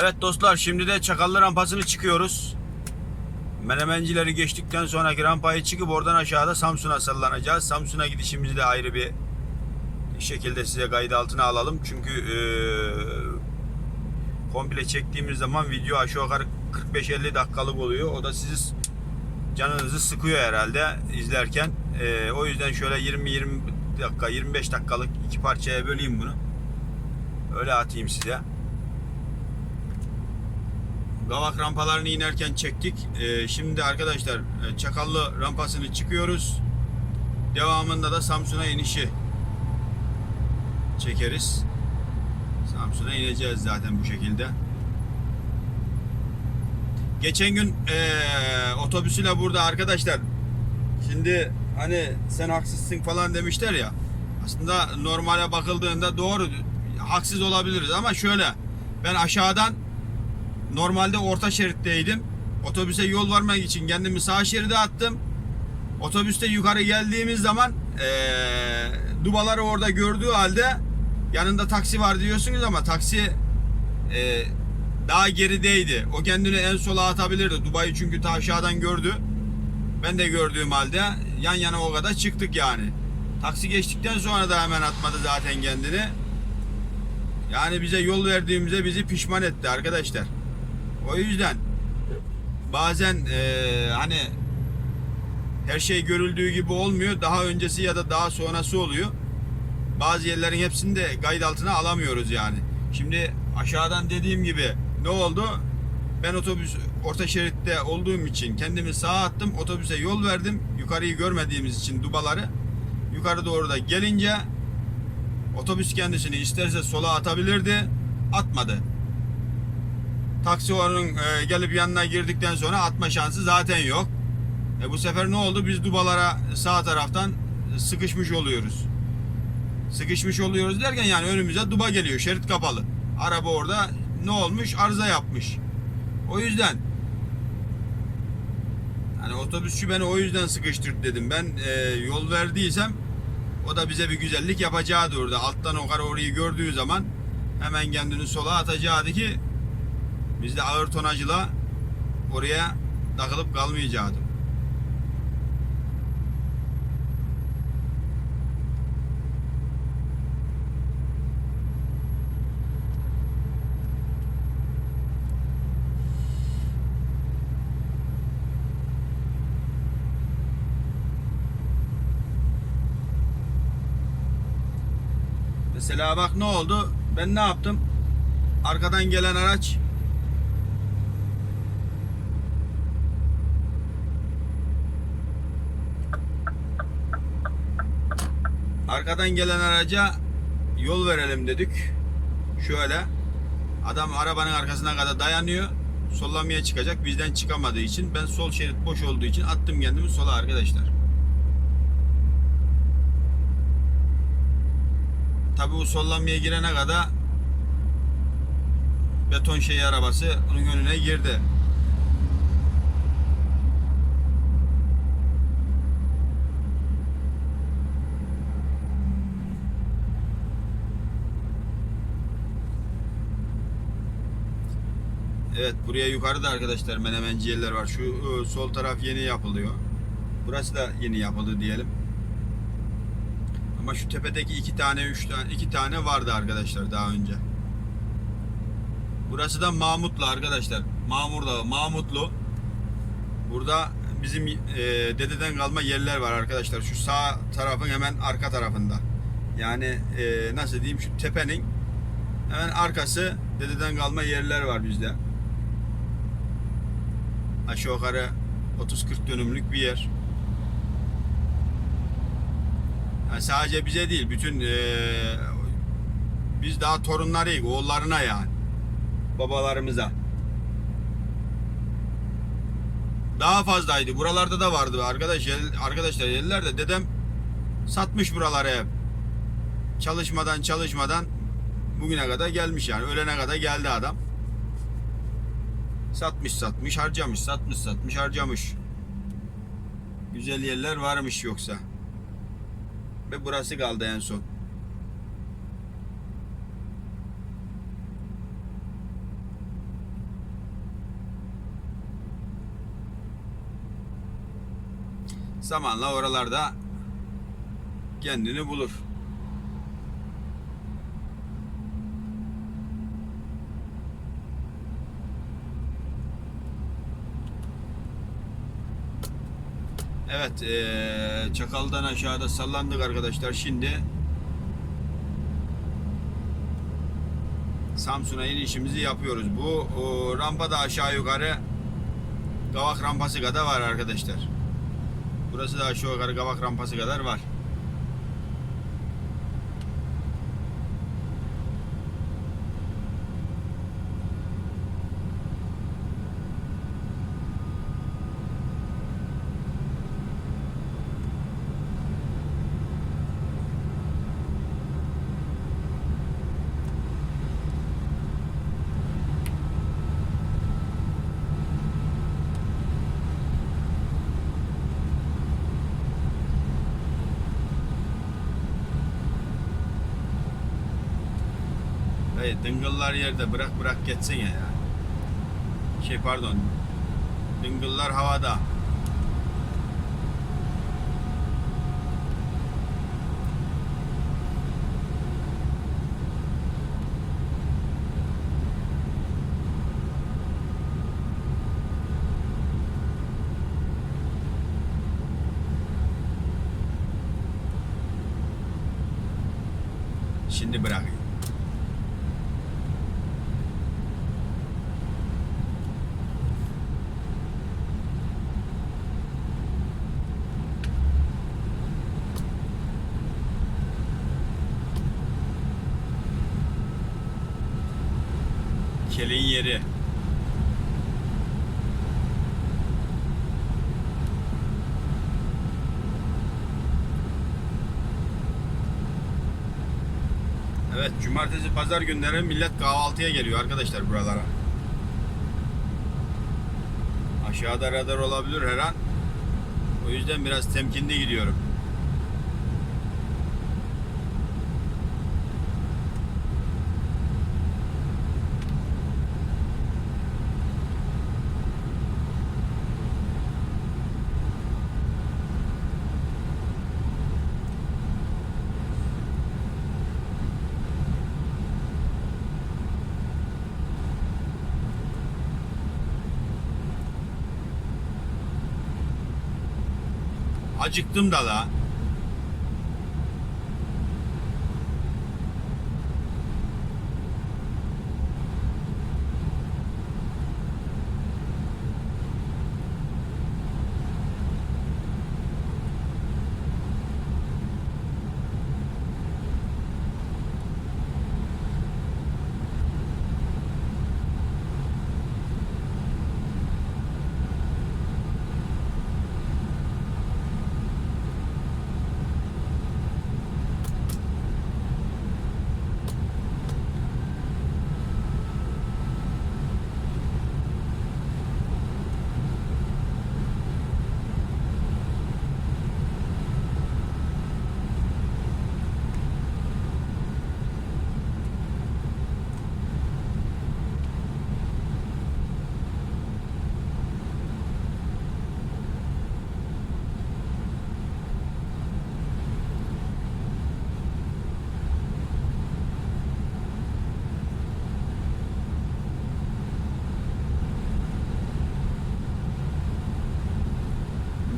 Evet dostlar şimdi de Çakallı rampasını çıkıyoruz. Menemencileri geçtikten sonraki rampayı çıkıp oradan aşağıda Samsun'a sallanacağız. Samsun'a gidişimizi de ayrı bir şekilde size kayıt altına alalım. Çünkü eee, komple çektiğimiz zaman video aşağı yukarı 45-50 dakikalık oluyor. O da sizi canınızı sıkıyor herhalde izlerken. Eee, o yüzden şöyle 20-20 dakika 25 dakikalık iki parçaya böleyim bunu. Öyle atayım size. Gavak rampalarını inerken çektik. Ee, şimdi arkadaşlar e, Çakallı rampasını çıkıyoruz. Devamında da Samsun'a inişi çekeriz. Samsun'a ineceğiz zaten bu şekilde. Geçen gün e, otobüsüyle burada arkadaşlar şimdi hani sen haksızsın falan demişler ya. Aslında normale bakıldığında doğru haksız olabiliriz ama şöyle ben aşağıdan Normalde orta şeritteydim. Otobüse yol vermek için kendimi sağ şeride attım. Otobüste yukarı geldiğimiz zaman eee dubaları orada gördüğü halde yanında taksi var diyorsunuz ama taksi eee, daha gerideydi. O kendini en sola atabilirdi. Dubayı çünkü ta aşağıdan gördü. Ben de gördüğüm halde yan yana o kadar çıktık yani. Taksi geçtikten sonra da hemen atmadı zaten kendini. Yani bize yol verdiğimize bizi pişman etti arkadaşlar. O yüzden bazen eee, hani her şey görüldüğü gibi olmuyor. Daha öncesi ya da daha sonrası oluyor. Bazı yerlerin hepsini de kayıt altına alamıyoruz yani. Şimdi aşağıdan dediğim gibi ne oldu? Ben otobüs orta şeritte olduğum için kendimi sağa attım. Otobüse yol verdim. Yukarıyı görmediğimiz için dubaları. Yukarı doğru da gelince otobüs kendisini isterse sola atabilirdi. Atmadı. Taksi onun e, gelip yanına girdikten sonra atma şansı zaten yok. E bu sefer ne oldu? Biz dubalara sağ taraftan sıkışmış oluyoruz. Sıkışmış oluyoruz derken yani önümüze duba geliyor. Şerit kapalı. Araba orada ne olmuş? Arıza yapmış. O yüzden hani otobüsçü beni o yüzden sıkıştırdı dedim. Ben e, yol verdiysem o da bize bir güzellik yapacaktı orada. Alttan o kadar orayı gördüğü zaman hemen kendini sola atacaktı ki biz de ağır tonajla oraya takılıp kalmayacaktım. Mesela bak ne oldu? Ben ne yaptım? Arkadan gelen araç Arkadan gelen araca yol verelim dedik. Şöyle. Adam arabanın arkasına kadar dayanıyor. Sollamaya çıkacak. Bizden çıkamadığı için ben sol şerit boş olduğu için attım kendimi sola arkadaşlar. Tabi bu sollamaya girene kadar beton şey arabası onun önüne girdi. Evet buraya yukarıda arkadaşlar menemenci yerler var. Şu e, sol taraf yeni yapılıyor. Burası da yeni yapıldı diyelim. Ama şu tepedeki iki tane, üç tane, iki tane vardı arkadaşlar daha önce. Burası da Mahmutlu arkadaşlar. Mamur Dağı, Mahmutlu. Burada bizim e, dededen kalma yerler var arkadaşlar. Şu sağ tarafın hemen arka tarafında. Yani e, nasıl diyeyim şu tepenin hemen arkası dededen kalma yerler var bizde. Aşağı yukarı 30-40 dönümlük bir yer. Yani sadece bize değil, bütün eee, biz daha torunlarıyız, oğullarına yani. Babalarımıza. Daha fazlaydı. Buralarda da vardı arkadaş arkadaşlar yerlerde dedem satmış buraları hep. Çalışmadan çalışmadan bugüne kadar gelmiş yani. Ölene kadar geldi adam. Satmış satmış harcamış satmış satmış harcamış. Güzel yerler varmış yoksa. Ve burası kaldı en son. Zamanla oralarda kendini bulur. Evet, eee, Çakal'dan aşağıda sallandık arkadaşlar. Şimdi Samsun'a inişimizi yapıyoruz. Bu o, rampa da aşağı yukarı Gavak rampası kadar var arkadaşlar. Burası da aşağı yukarı Gavak rampası kadar var. Dıngıllar yerde bırak bırak geçsene ya. Şey pardon. Dıngıllar havada. Şimdi bırakayım. Evet, cumartesi pazar günleri millet kahvaltıya geliyor arkadaşlar buralara. Aşağıda radar olabilir her an. O yüzden biraz temkinli gidiyorum. Acıktım da la.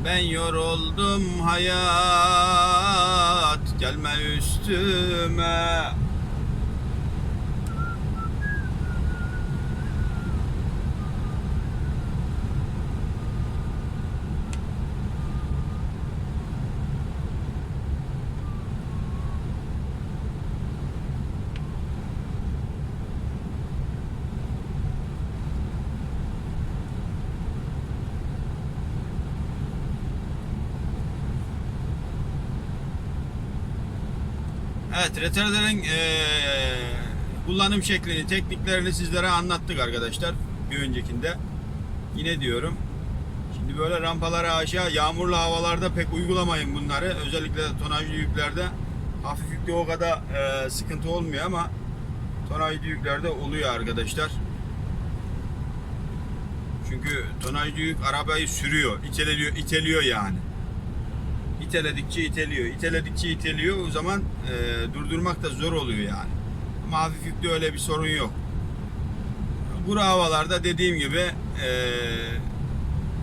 Ben yoruldum hayat gelme üstüme Evet, retarder'ın eee, kullanım şeklini, tekniklerini sizlere anlattık arkadaşlar bir öncekinde. Yine diyorum. Şimdi böyle rampalara aşağı yağmurlu havalarda pek uygulamayın bunları. Özellikle tonajlı yüklerde. Hafif yükte o kadar eee, sıkıntı olmuyor ama tonajlı yüklerde oluyor arkadaşlar. Çünkü tonajlı yük arabayı sürüyor, iteliyor, iteliyor yani. İteledikçe iteliyor. İteledikçe iteliyor. O zaman e, durdurmak da zor oluyor yani. Ama hafif yüklü öyle bir sorun yok. Bu havalarda dediğim gibi e,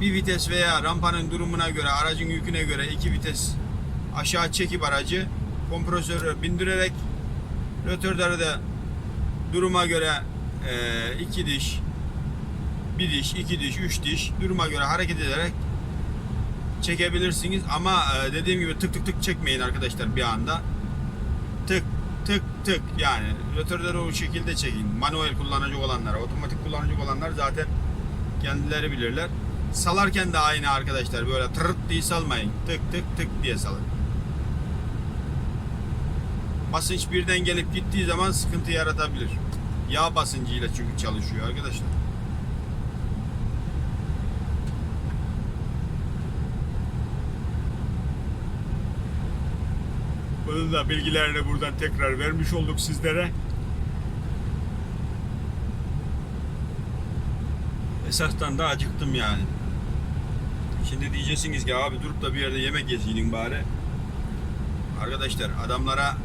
bir vites veya rampanın durumuna göre, aracın yüküne göre iki vites aşağı çekip aracı kompresörü bindirerek rötörleri de duruma göre e, iki diş, bir diş, iki diş, üç diş duruma göre hareket ederek çekebilirsiniz ama e, dediğim gibi tık tık tık çekmeyin arkadaşlar bir anda. Tık tık tık yani rötörleri o şekilde çekin. Manuel kullanıcı olanlar, otomatik kullanıcı olanlar zaten kendileri bilirler. Salarken de aynı arkadaşlar böyle tırırt diye salmayın. Tık tık tık diye salın. Basınç birden gelip gittiği zaman sıkıntı yaratabilir. Yağ basıncıyla çünkü çalışıyor arkadaşlar. Bunun da bilgilerini buradan tekrar vermiş olduk sizlere. Esasdan da acıktım yani. Şimdi diyeceksiniz ki abi durup da bir yerde yemek yeseydin bari. Arkadaşlar adamlara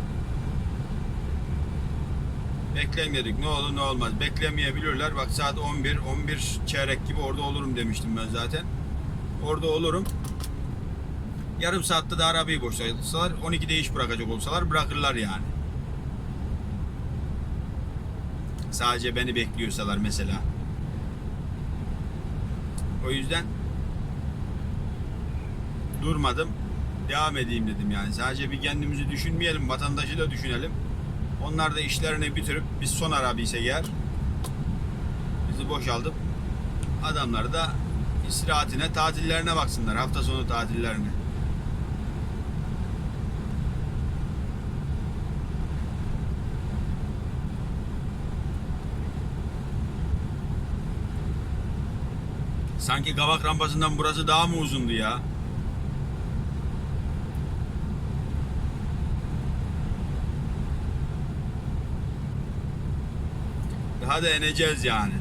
bekleyin dedik. Ne olur ne olmaz. Beklemeyebilirler. Bak saat 11, 11 çeyrek gibi orada olurum demiştim ben zaten. Orada olurum. Yarım saatte de arabayı boşaltsalar 12'de iş bırakacak olsalar bırakırlar yani. Sadece beni bekliyorsalar mesela. O yüzden durmadım. Devam edeyim dedim yani. Sadece bir kendimizi düşünmeyelim, vatandaşı da düşünelim. Onlar da işlerini bitirip biz son araba ise eğer bizi boşaltıp adamlar da istirahatine, tatillerine baksınlar. Hafta sonu tatillerine. Sanki Gavak rampasından burası daha mı uzundu ya? Daha da ineceğiz yani.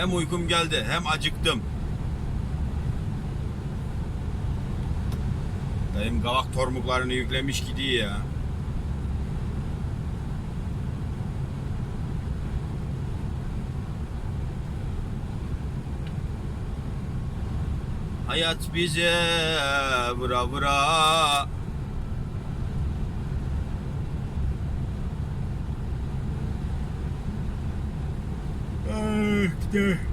Hem uykum geldi hem acıktım. Dayım gavak tormuklarını yüklemiş gidiyor ya. Hayat bize vura vura today.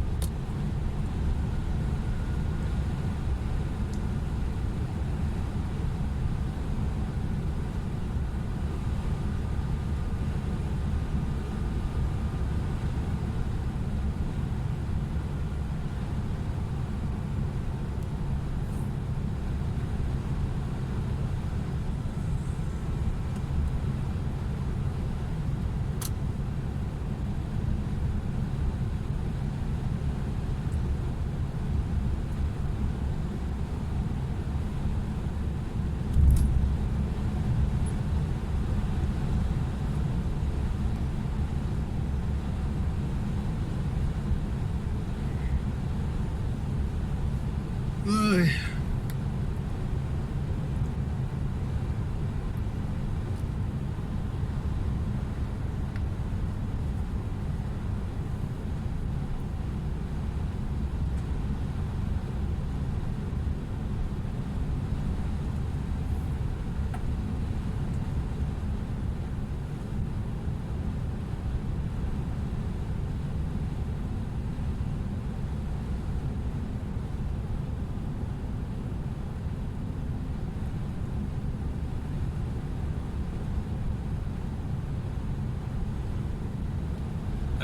Ой.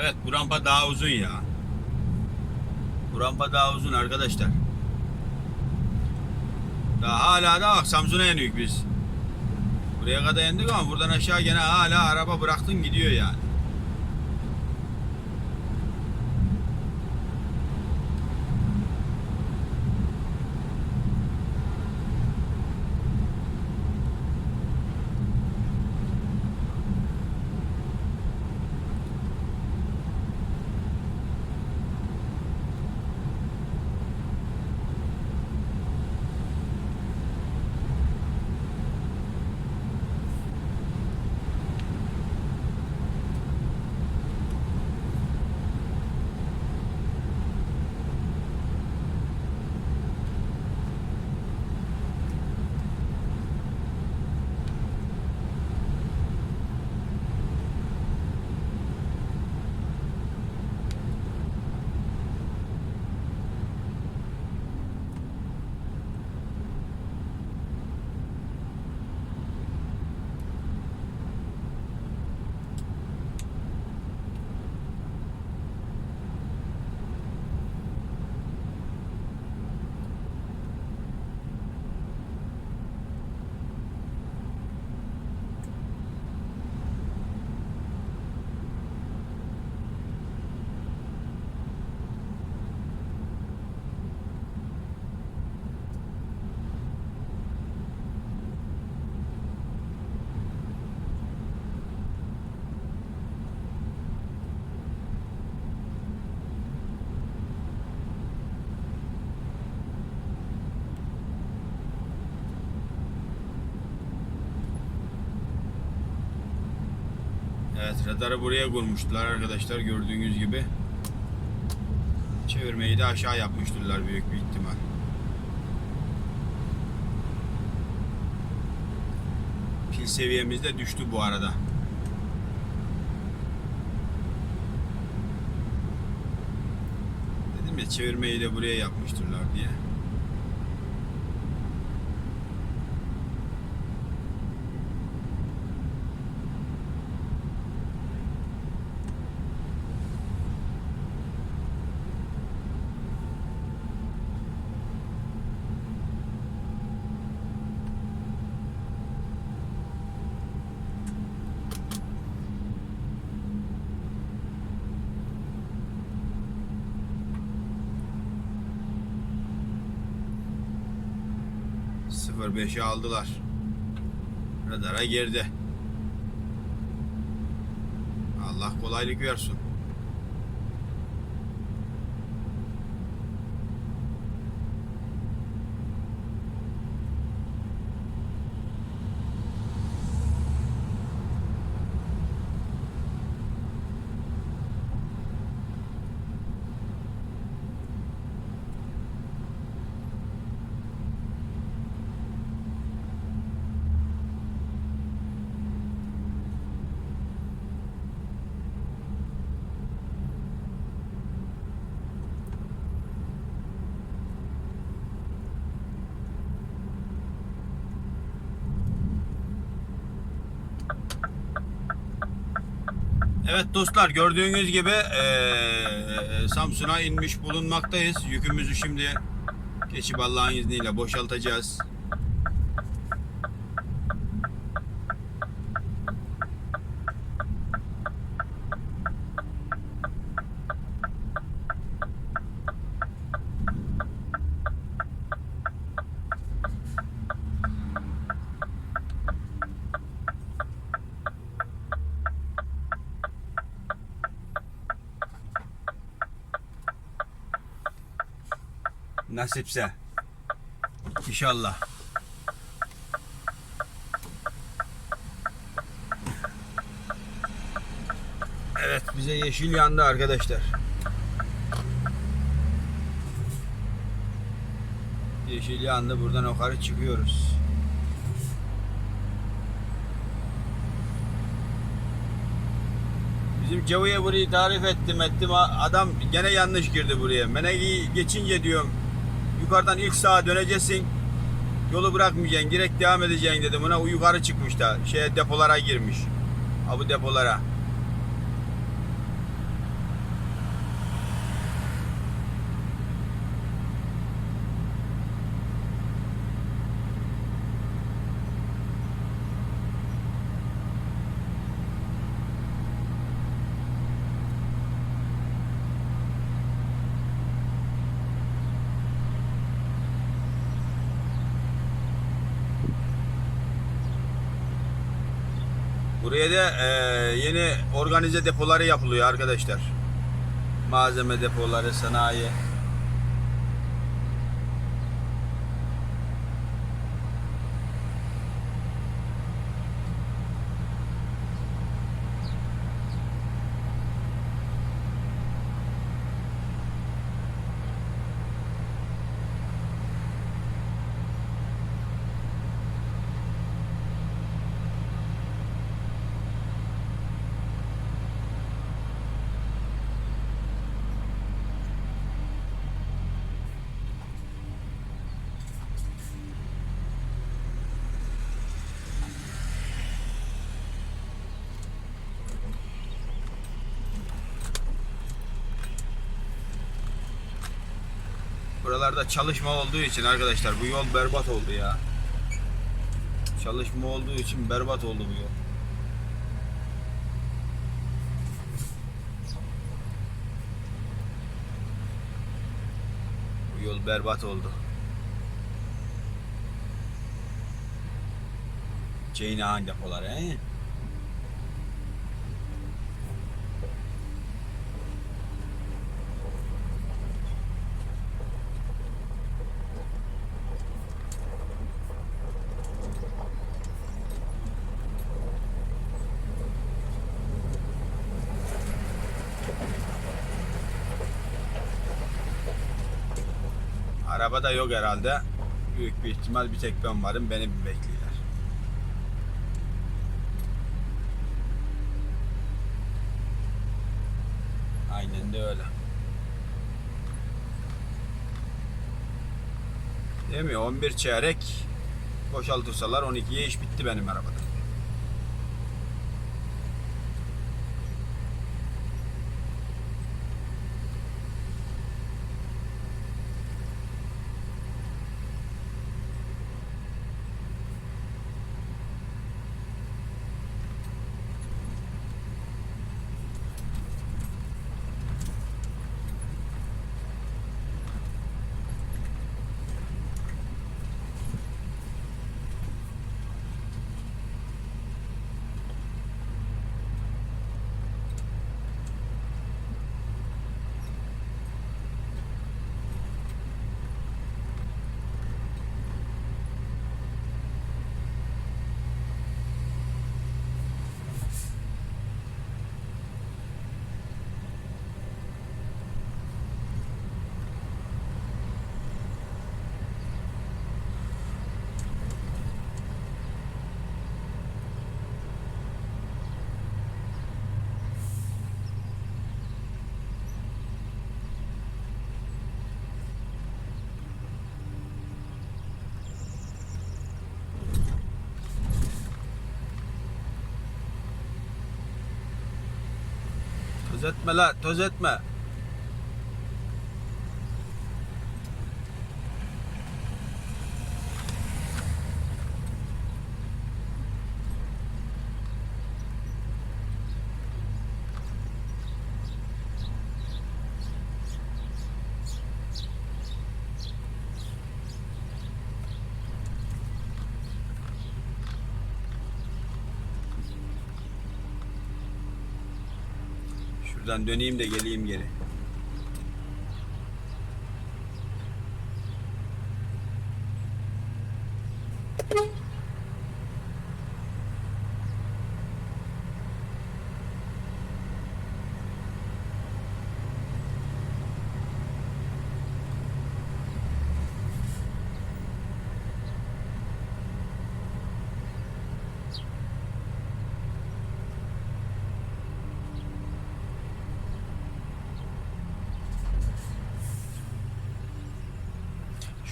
Evet bu rampa daha uzun ya. Bu rampa daha uzun arkadaşlar. Daha hala da bak Samsun'a iniyoruz biz. Buraya kadar indik ama buradan aşağı gene hala araba bıraktın gidiyor yani. Evet radarı buraya kurmuştular arkadaşlar gördüğünüz gibi. Çevirmeyi de aşağı yapmıştırlar büyük bir ihtimal. Pil seviyemiz de düştü bu arada. Dedim ya çevirmeyi de buraya yapmıştırlar diye. 05'i aldılar. Radara girdi. Allah kolaylık versin. Evet dostlar gördüğünüz gibi eee, Samsun'a inmiş bulunmaktayız. Yükümüzü şimdi geçip Allah'ın izniyle boşaltacağız. Nasipse. İnşallah. Evet bize yeşil yandı arkadaşlar. Yeşil yandı buradan yukarı çıkıyoruz. Bizim Cavu'ya burayı tarif ettim ettim adam gene yanlış girdi buraya. Menegi'yi geçince diyorum yukarıdan ilk sağa döneceksin. Yolu bırakmayacaksın. Direkt devam edeceksin dedim ona. O yukarı çıkmış da. Şeye depolara girmiş. Ha bu depolara. Buraya da e, yeni organize depoları yapılıyor arkadaşlar. Malzeme depoları, sanayi. Buralarda çalışma olduğu için arkadaşlar bu yol berbat oldu ya. Çalışma olduğu için berbat oldu bu yol. Bu yol berbat oldu. Ceynahan depoları he? Araba da yok herhalde. Büyük bir ihtimal bir tek ben varım. Beni bir bekliyorlar. Aynen de öyle. Değil mi? 11 çeyrek boşaltırsalar 12'ye iş bitti benim arabada. Toz etme la, toz. Şuradan döneyim de geleyim geri.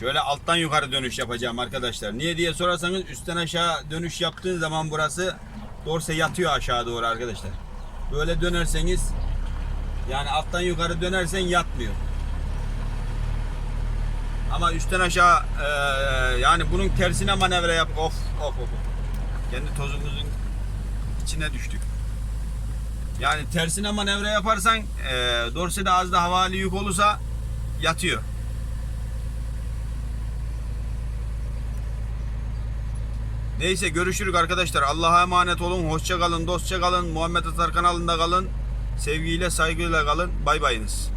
Şöyle alttan yukarı dönüş yapacağım arkadaşlar. Niye diye sorarsanız üstten aşağı dönüş yaptığın zaman burası dorse yatıyor aşağı doğru arkadaşlar. Böyle dönerseniz yani alttan yukarı dönersen yatmıyor. Ama üstten aşağı e, yani bunun tersine manevra yap. Of of of. Kendi tozumuzun içine düştük. Yani tersine manevra yaparsan e, dorsede az da havali yük olursa yatıyor. Neyse görüşürük arkadaşlar. Allah'a emanet olun. Hoşça kalın, dostça kalın. Muhammed Atar kanalında kalın. Sevgiyle, saygıyla kalın. Bay bayınız.